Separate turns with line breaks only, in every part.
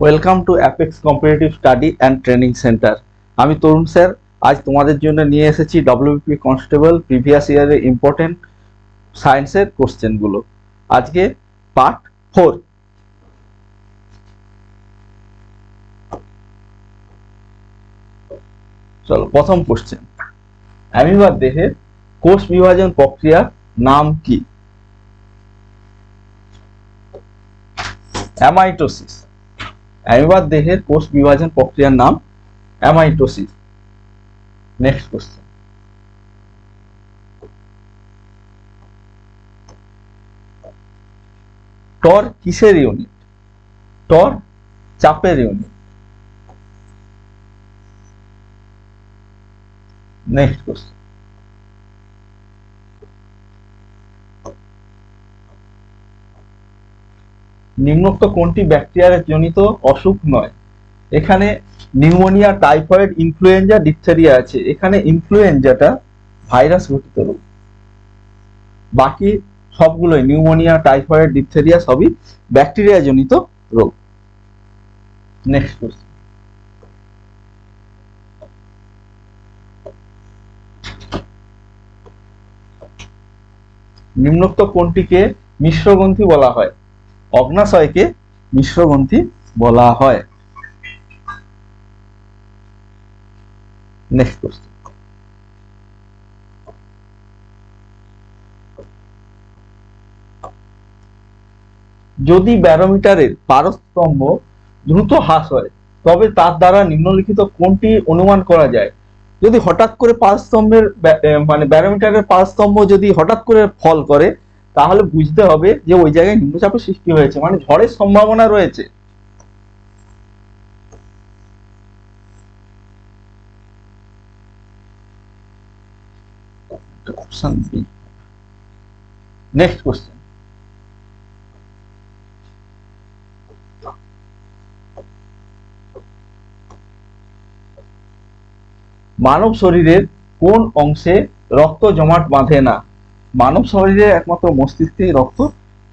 Welcome to apex competitive study and training centre আমি Tarun sir, আজ তোমাদের জন্য নিয়ে এসেছি ডব্লিউপি কনস্টেবল প্রিভিয়াস ইয়ারের ইম্পর্টেন্ট সায়েন্সের কোশ্চেনগুলো আজকে পার্ট ফোর চলো, প্রথম কোশ্চেন অ্যামিবার দেহের কোষ বিভাজন প্রক্রিয়ার নাম কি? অ্যামাইটোসিস অ্যামিবার দেহের কোষ বিভাজন প্রক্রিয়ার নাম অ্যামাইটোসিস। নেক্সট কোশ্চেন টর কিসের ইউনিট টর চাপের ইউনিট নেক্সট কোশ্চেন নিম্নোক্ত কোনটি ব্যাকটেরিয়ার জনিত অসুখ নয়? এখানে নিউমোনিয়া, টাইফয়েড, ইনফ্লুয়েঞ্জা, ডিপথেরিয়া আছে। এখানে ইনফ্লুয়েঞ্জাটা ভাইরাস ঘটিত রোগ। বাকি সবগুলোই নিউমোনিয়া, টাইফয়েড, ডিপথেরিয়া সবই ব্যাকটেরিয়া জনিত রোগ। নেক্সট কোশ্চেন নিম্নোক্ত কোনটিকে মিশ্রগ্রন্থি বলা হয়? অগ্নাশয়কে মিশ্রগ্রন্থি বলা হয়। নেক্সট কোশ্চেন যদি ব্যারোমিটারের পারস্তম্ভ দ্রুত হ্রাস হয়, তবে তার দ্বারা নিম্নলিখিত কোনটি অনুমান করা যায়? যদি হঠাৎ করে পারস্তম্ভের মানে ব্যারোমিটারের পারস্তম্ভ যদি হঠাৎ করে ফল করে তাহলে বুঝতে হবে যে ওই জায়গায় নিম্নচাপের সৃষ্টি হয়েছে মানে ঝড়ের সম্ভাবনা রয়েছে। নেক্সট কোশ্চেন মানব শরীরের কোন অংশে রক্ত জমাট বাঁধে না? মানব শরীরে একমাত্র মস্তিষ্কে রক্ত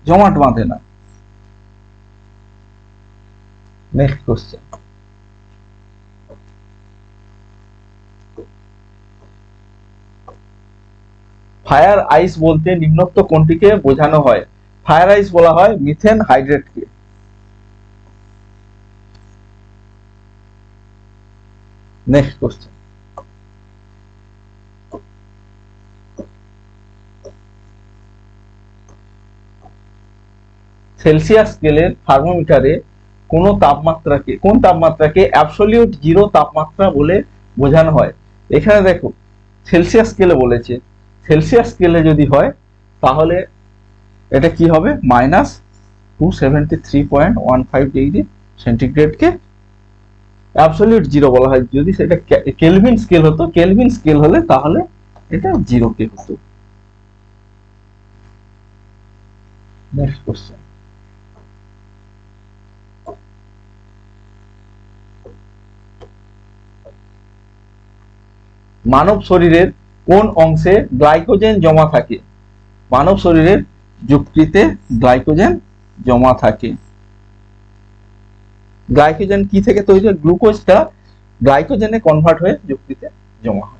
জমাট বাঁধে না। ফায়ার আইস বলতে নিম্নোক্ত কোনটিকে বোঝানো হয়? ফায়ার আইস বলা হয় মিথেন হাইড্রেটকে নেক্সট কোশ্চেন সেলসিয়াস স্কেলের থার্মোমিটারে কোন তাপমাত্রাকে কোন তাপমাত্রাকে অ্যাবসলিউট জিরো তাপমাত্রা বলে বোঝানো হয়। এখানে দেখো, সেলসিয়াস স্কেলে বলেছে। সেলসিয়াস স্কেলে যদি হয়, তাহলে এটা কি হবে? Minus two seventy three point one five degree সেন্টিগ্রেডকে absolute zero বলা হয়। যদি সেটা কেলভিন স্কেল হতো, কেলভিন স্কেল হলে তাহলে এটা জিরো কে হতো। নেক্সট কোশ্চেন মানব শরীরের কোন অংশে গ্লাইকোজেন জমা থাকে? মানব শরীরের যকৃতে গ্লাইকোজেন জমা থাকে। গ্লাইকোজেন কি থেকে তৈরি হয়? গ্লুকোজটা গ্লাইকোজেনে কনভার্ট হয়ে যকৃতে জমা হয়।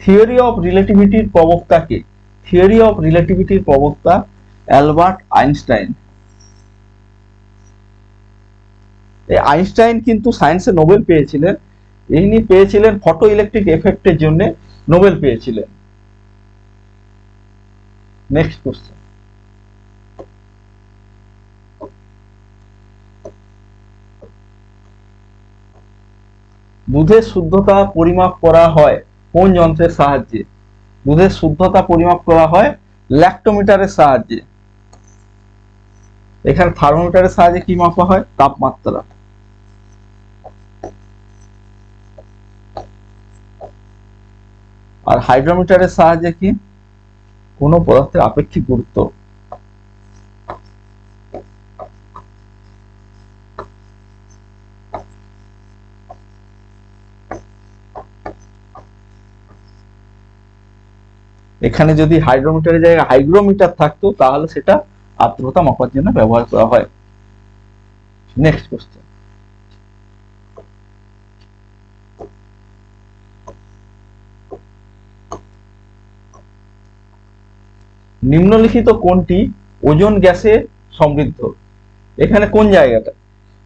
থিওরি অফ রিলেটিভিটির প্রবক্তা কে থিওরি অফ রিলেটিভিটির প্রবক্তা অ্যালবার্ট আইনস্টাইন। এই আইনস্টাইন কিন্তু সায়েন্সে নোবেল পেয়েছিলেন। ইনি পেয়েছিলেন ফটো ইলেকট্রিক এফেক্টের জন্য নোবেল পেয়েছিলেন। নেক্সট কোশ্চেন দুধের শুদ্ধতা পরিমাপ করা হয় কোন যন্ত্রের সাহায্যে? দুধের শুদ্ধতা পরিমাপ করা হয় ল্যাক্টোমিটারের সাহায্যে। এখানে থার্মোমিটারের সাহায্যে কি মাপা হয়? তাপমাত্রা। আর হাইড্রোমিটারের সাহায্যে কি? কোনো পদার্থের আপেক্ষিক গুরুত্ব। এখানে যদি হাইড্রোমিটারের জায়গায় হাইগ্রোমিটার থাকতো, তাহলে সেটা আর্দ্রতা মাপার জন্য ব্যবহার করা হয়। নেক্সট কোশ্চেন নিম্নলিখিত কোনটি ওজন গ্যাসে সমৃদ্ধ। এখানে কোন জায়গাটা?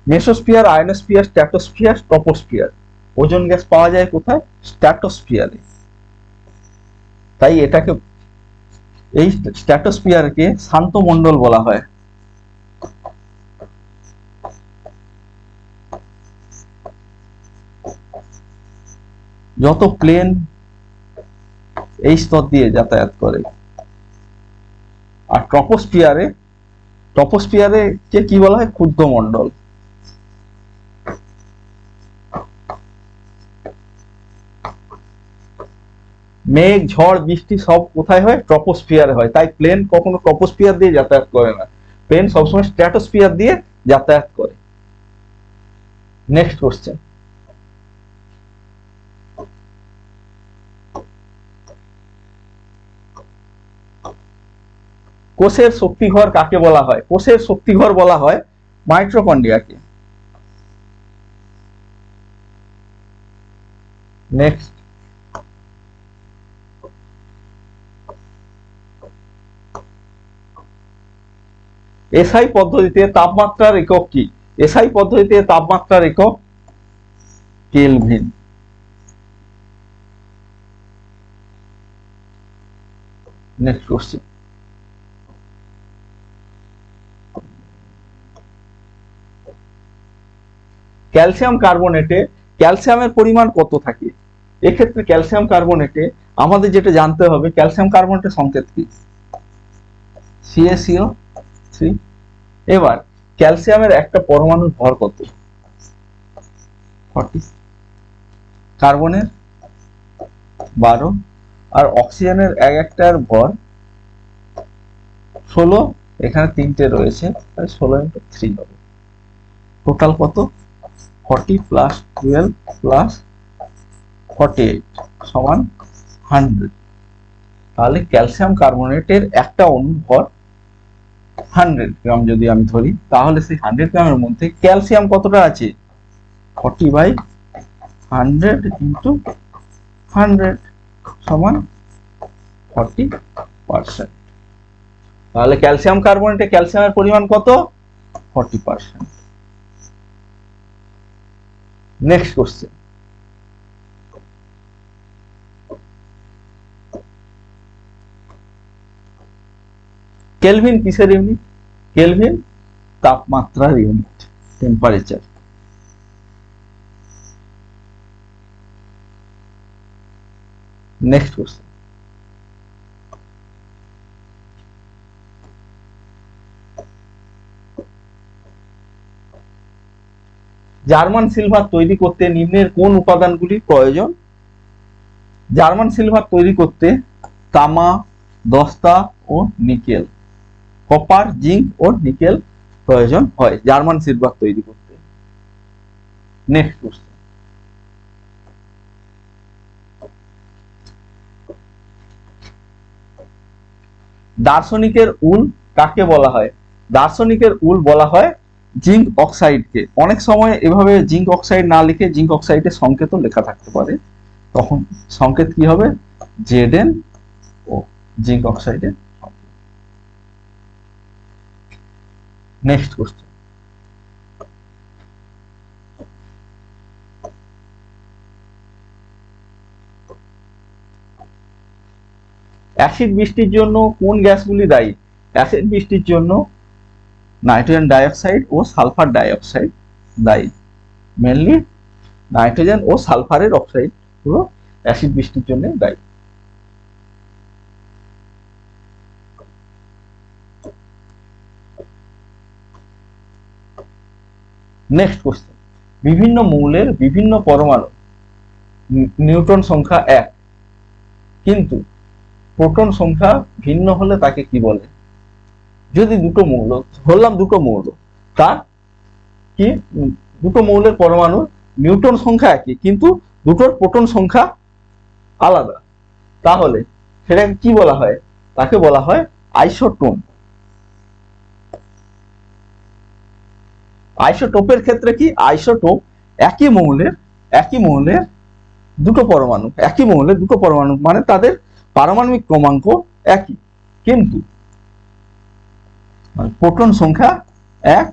Mesosphere, ionosphere stratosphere troposphere. Ozone gas পাওয়া যায় কোথায়? স্ট্র্যাটোস্ফিয়ারে তাই এটাকে এই স্ট্র্যাটোস্ফিয়ারকে শান্ত মণ্ডল বলা হয়। যত প্লেন এই স্তর দিয়ে যাতায়াত করে। আর ট্রপোস্ফিয়ারে ট্রপোস্ফিয়ারে কে কি বলা হয়? ক্ষুদ্র মণ্ডল মেঘ, ঝড়, বৃষ্টি সব কোথায় হয়? ট্রপোস্ফিয়ারে হয়। তাই প্লেন কখনো ট্রপোস্ফিয়ার দিয়ে যাতায়াত করে না। প্লেন সবসময় স্ট্র্যাটোস্ফিয়ার দিয়ে যাতায়াত করে। নেক্সট কোশ্চেন কোষের শক্তিঘর কাকে বলা হয়? কোষের শক্তিঘর বলা হয় মাইট্রোকন্ড্রিয়াকে নেক্সট এসআই পদ্ধতিতে তাপমাত্রার একক কি? এসআই পদ্ধতিতে তাপমাত্রার একক কেলভিন। নেক্সট ক্যালসিয়াম কার্বনেটে ক্যালসিয়ামের পরিমাণ কত থাকে? এক্ষেত্রে ক্যালসিয়াম কার্বনেটে আমাদের যেটা জানতে হবে, ক্যালসিয়াম কার্বনেটের সংকেত কি? সিএসিও থ্রি এবার, ক্যালসিয়ামের একটা পরমাণুর ভর কত? কার্বনের বারো। আর অক্সিজেনের এক একটার ভর ষোলো। এখানে তিনটে রয়েছে তাই ষোলো ইন্টু থ্রি হবে। টোটাল কত? Forty plus twelve plus forty eight সমান হান্ড্রেড তাহলে ক্যালসিয়াম কার্বনেটের একটা অণুর ভর হান্ড্রেড গ্রাম যদি আমি ধরি, তাহলে সেই হান্ড্রেড গ্রামের মধ্যে ক্যালসিয়াম কতটা আছে? Forty by hundred into hundred সমান ফর্টি পার্সেন্ট তাহলে ক্যালসিয়াম কার্বনেটে ক্যালসিয়ামের পরিমাণ কত? Forty percent next question Kelvin কিসের ইউনিট কেলভিন তাপমাত্রার unit temperature next question German silver তৈরি করতে নিম্নের কোন উপাদানগুলি প্রয়োজন? জার্মান সিলভার তৈরি করতে তামা, দস্তা ও নিকেল। কপার জিঙ্ক ও নিকেল প্রয়োজন হয়। জার্মান সিলভার তৈরি করতে। নেক্সট কোশ্চেন দার্শনিকের উল কাকে বলা হয়? দার্শনিকের উল বলা হয় জিঙ্ক অক্সাইডকে। অনেক সময় এভাবে জিঙ্ক অক্সাইড না লিখে জিঙ্ক অক্সাইডের সংকেতও লেখা থাকতে পারে। তখন সংকেত কি হবে? জেডেন ও জিঙ্ক অক্সাইডের নেক্সট কোশ্চেন। অ্যাসিড বৃষ্টির জন্য কোন গ্যাসগুলি দায়ী? অ্যাসিড বৃষ্টির জন্য নাইট্রোজেন ডাইঅক্সাইড ও সালফার ডাইঅক্সাইড দায়ী। মেনলি নাইট্রোজেন ও সালফারের অক্সাইড হলো অ্যাসিড বৃষ্টির জন্য দায়ী। নেক্সট কোশ্চেন বিভিন্ন মৌলের বিভিন্ন পরমাণু নি- নিউটন সংখ্যা এক। কিন্তু প্রোটন সংখ্যা ভিন্ন হলে তাকে কি বলে? যদি দুটো মৌল, ধরলাম দুটো মৌল তার কি? দুটো মৌলের পরমাণু নিউটন সংখ্যা একই, কিন্তু দুটোর প্রোটন সংখ্যা আলাদা। তাহলে সেটাকে কি বলা হয়? তাকে বলা হয় আইসোটোন আইসোটোপের ক্ষেত্রে কি? আইসোটোপ একই মৌলের একই মৌলের দুটো পরমাণু, একই মৌলের দুটো পরমাণু মানে তাদের পারমাণবিক ক্রমাঙ্ক একই। কিন্তু মানে প্রোটন সংখ্যা এক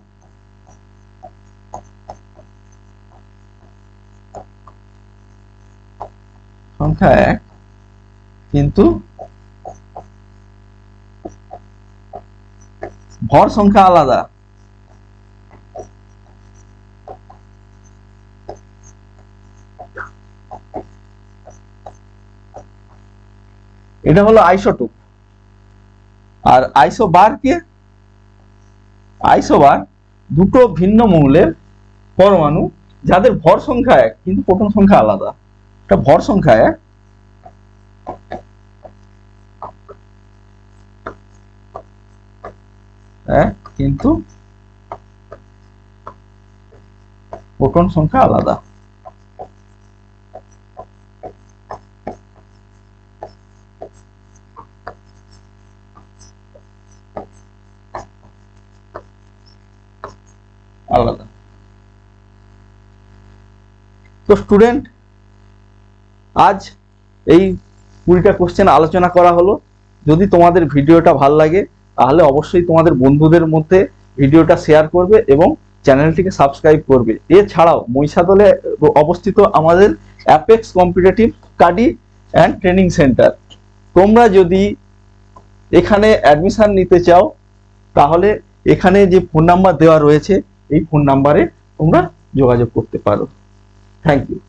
সংখ্যা এক, কিন্তু ভর সংখ্যা আলাদা। এটা হলো আইসোটোপ আর আইসোবার কে? আইসোবার দুটো ভিন্ন মৌলের পরমাণু, যাদের ভর সংখ্যা এক, কিন্তু প্রোটন সংখ্যা আলাদা। এটা ভর সংখ্যা এক, কিন্তু প্রোটন সংখ্যা আলাদা। তো স্টুডেন্ট আজ এই কুড়িটা কোশ্চেন আলোচনা করা হলো। যদি তোমাদের ভিডিওটা ভালো লাগে, তাহলে অবশ্যই তোমাদের বন্ধুদের মধ্যে ভিডিওটা শেয়ার করবে এবং চ্যানেলটিকে সাবস্ক্রাইব করবে। এছাড়াও মহিষাদলে অবস্থিত আমাদের apex competitive study and training centre তোমরা যদি এখানে অ্যাডমিশন নিতে চাও, তাহলে এখানে যে ফোন নাম্বার দেওয়া রয়েছে, এই ফোন নাম্বারে তোমরা যোগাযোগ করতে পারো। Thank you.